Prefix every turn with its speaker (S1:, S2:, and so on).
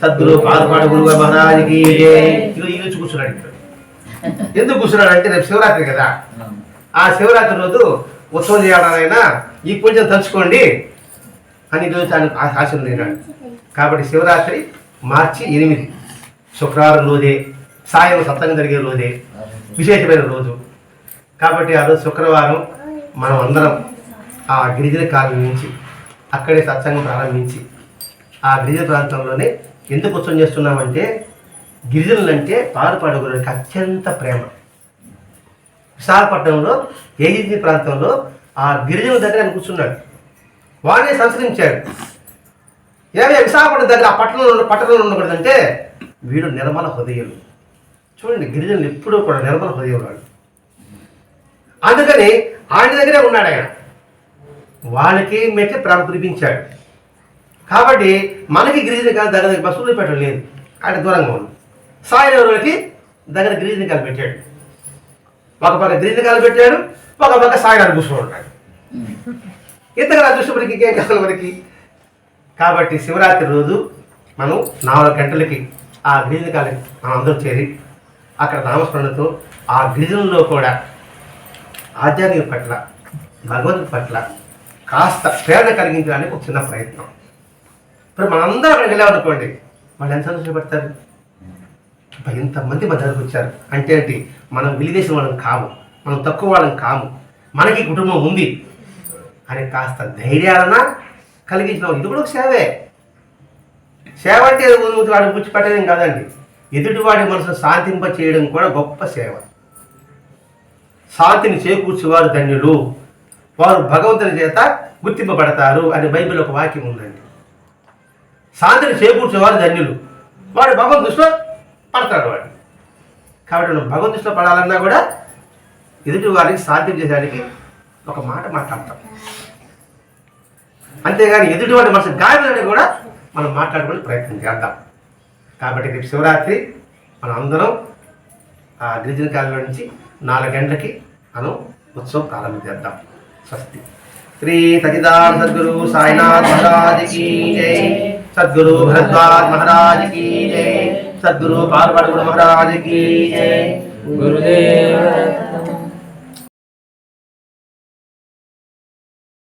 S1: సద్గురు పాదపాడు గురువు మహారాజుకి జై. ఇదిగో ఈ నుంచి కూర్చున్నాడు ఇక్కడ. ఎందుకు కూర్చున్నాడు అంటే రేపు శివరాత్రి కదా. ఆ శివరాత్రి రోజు ఉత్సవం చేయాలనైనా ఈ పూజను తలుచుకోండి అని ఈరోజు ఆయన ఆశీర్వదినాడు కాబట్టి శివరాత్రి మార్చి ఎనిమిది శుక్రవారం రోజే సాయం సత్సంగం జరిగే రోజే విశేషమైన రోజు. కాబట్టి ఆ రోజు శుక్రవారం మనం అందరం ఆ గిరిజన కాలం నుంచి అక్కడే సత్సంగం ప్రారంభించి ఆ గిరిజన ప్రాంతంలోనే ఎందుకు ఉత్సవం చేస్తున్నామంటే గిరిజనులంటే పారుపాడు గురికి అత్యంత ప్రేమ. విశాఖపట్నంలో ఏజెన్సీ ప్రాంతంలో ఆ గిరిజనుల దగ్గర ఆయన కూర్చున్నాడు. వాడే సంస్కరించాడు. ఏమే విశాఖపట్నం దగ్గర ఆ పట్టణంలో ఉన్న పట్టణంలో ఉండకూడదంటే వీడు నిర్మల హృదయం చూడండి గిరిజనులు ఎప్పుడూ కూడా నిర్మల హృదయం వాడు అందుకని ఆయన దగ్గరే ఉన్నాడు ఆయన. వాళ్ళకి మెట్టి ప్రేమ కురిపించాడు. కాబట్టి మనకి గిరిజన కాదు దగ్గర దగ్గర బస్సులు పెట్టడం లేదు. ఆయన దూరంగా ఉంది సాయి ఎవరికి? దగ్గర గిరిజన కాలు పెట్టాడు ఒక పక్క గిరిజన కాలు పెట్టాడు ఒక పక్క సాయి గారు కూర్చొని ఉంటాడు. ఇంతగా చూసినప్పటికి ఇంకేం కావాలి మనకి? కాబట్టి శివరాత్రి రోజు మనం నాలుగు గంటలకి ఆ గిరిజన కాలకి మనం అందరూ చేరి అక్కడ నామస్మరణతో ఆ గిరిజనుల్లో కూడా ఆధ్యాత్మిక పట్ల భగవంతుడి పట్ల కాస్త ప్రేరణ కలిగించడానికి ఒక చిన్న ప్రయత్నం. ఇప్పుడు మనందరం అక్కడికి వెళ్ళామనుకోండి వాళ్ళు ఎంత సంతోషపడతారు అబ్బా, ఇంతమంది మన దగ్గరకు వచ్చారు? అంటే ఏంటి? మనం వెలిదేసిన వాళ్ళం కాము. మనం తక్కువ వాళ్ళం కాము. మనకి కుటుంబం ఉంది. అని కాస్త ధైర్యాలన కలిగించిన ఇది కూడా ఒక సేవే. సేవ అంటే వాడిని పుచ్చిపెట్టడం కాదండి. ఎదుటివాడి మనసు శాంతింప చేయడం కూడా గొప్ప సేవ. శాంతిని చేకూర్చేవారు ధన్యులు. వారు భగవంతుని చేత గుర్తింపబడతారు అని బైబిల్ ఒక వాక్యం ఉందండి. శాంతిని చేకూర్చేవారు ధన్యులు. వాడు భగవంతు దృష్టిలో పడతాడు వాడు. కాబట్టి నువ్వు భగవంతు దృష్టిలో పడాలన్నా కూడా ఎదుటి వారికి సాధ్యం చేయడానికి ఒక మాట మాట్లాడతాం. అంతేగాని ఎదుటివాడి మనసు గాయమని కూడా మనం మాట్లాడుకునే ప్రయత్నం చేద్దాం. కాబట్టి రేపు శివరాత్రి మనం అందరం ఆ గిరిజన కాలంలో నుంచి నాలుగు గంటలకి మనం ఉత్సవం ప్రారంభించేద్దాం స్వస్తి. శ్రీ సచిదార్ సద్గురు సాయినాథ్ सदगुरु भरद्वाज महाराज की जय सदगुरु पार्वत महाराज की जय
S2: गुरुदेव